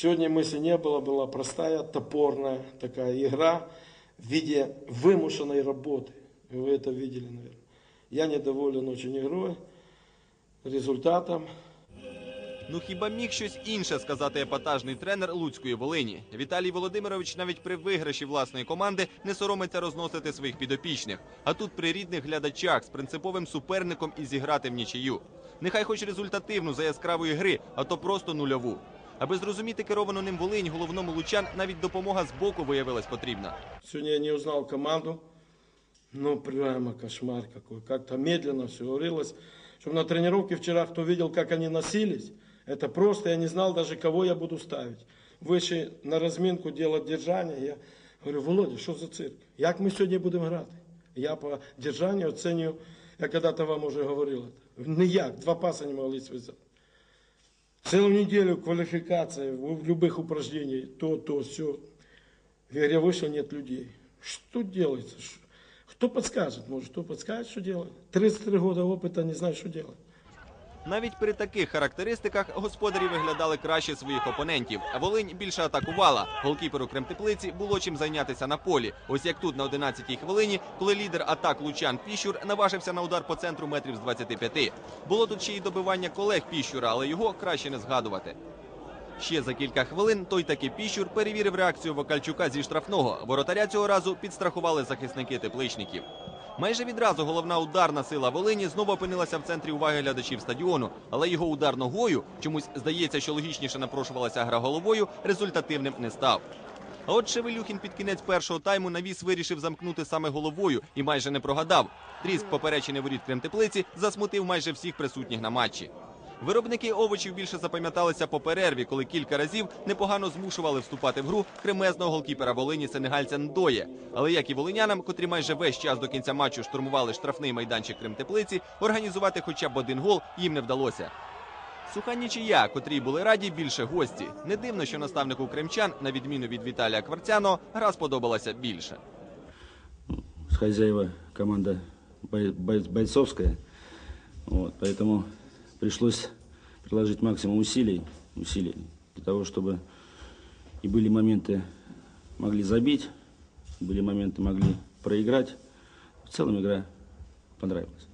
Сегодня мысли не было, была простая, топорная такая игра в виде вымушенной работы. И Вы это видели, наверное. Я недоволен очень игрой, результатом. Ну хіба міг щось інше сказати епатажний тренер Луцької Волині? Віталій Володимирович навіть при виграші власної команди не соромиться розносити своїх підопічних. А тут при рідних глядачах з принциповим суперником і зіграти в нічию. Нехай хоч результативну за яскравої гри, а то просто нульову. Аби зрозуміти керовану ним Волинь, головному лучан навіть допомога з боку виявилась потрібна. Сегодня я не узнал команду. Ну, прямо кошмар какой. Как-то медленно все говорилось. Чтобы на тренировке вчера, кто видел, как они носились, это просто, я не знал даже, кого я буду ставить. Вышли на разминку делать держание. Я говорю, Володя, що за цирк? Як ми сьогодні будемо грати? Я по держанню оцінюю, я когда-то вам уже говорил это. Ніяк, два паса не могли связать. Целую неделю квалификация в любых упражнениях, то, то, все. В игре вышел, нет людей. Что делается? Ш- Кто подскажет? Может, кто подскажет, что делать? 33 года опыта, не знаю, что делать. Навіть при таких характеристиках господарі виглядали краще своїх опонентів. Волинь більше атакувала. Голкіперу Кремтеплиці було чим зайнятися на полі. Ось як тут на 11-й хвилині, коли лідер атак Лучан Піщур наважився на удар по центру метрів з 25. Було тут ще й добивання колег Піщура, але його краще не згадувати. Ще за кілька хвилин той таки Піщур перевірив реакцію Вокальчука зі штрафного. Воротаря цього разу підстрахували захисники тепличників. Майже відразу головна ударна сила Волині знову опинилася в центрі уваги глядачів стадіону, але його удар ногою, чомусь здається, що логічніше напрошувалася гра головою, результативним не став. А от Шевелюхін під кінець першого тайму навіс вирішив замкнути саме головою і майже не прогадав. Тріск поперечини воріт Кремтеплиці засмутив майже всіх присутніх на матчі. Виробники овочів більше запам'яталися по перерві, коли кілька разів непогано змушували вступати в гру кремезного голкіпера Волині сенегальця Ндоє. Але як і волинянам, котрі майже весь час до кінця матчу штурмували штрафний майданчик Кремтеплиці, організувати хоча б один гол їм не вдалося. Суха нічия, котрій були раді більше гості. Не дивно, що наставнику кремчан, на відміну від Віталія Кварцяно, гра сподобалася більше. хозяева команда бой- бой- бойцовская. Вот, поэтому пришлось приложить максимум усилий, усилий для того, чтобы и были моменты могли забить, были моменты могли проиграть. В целом игра понравилась.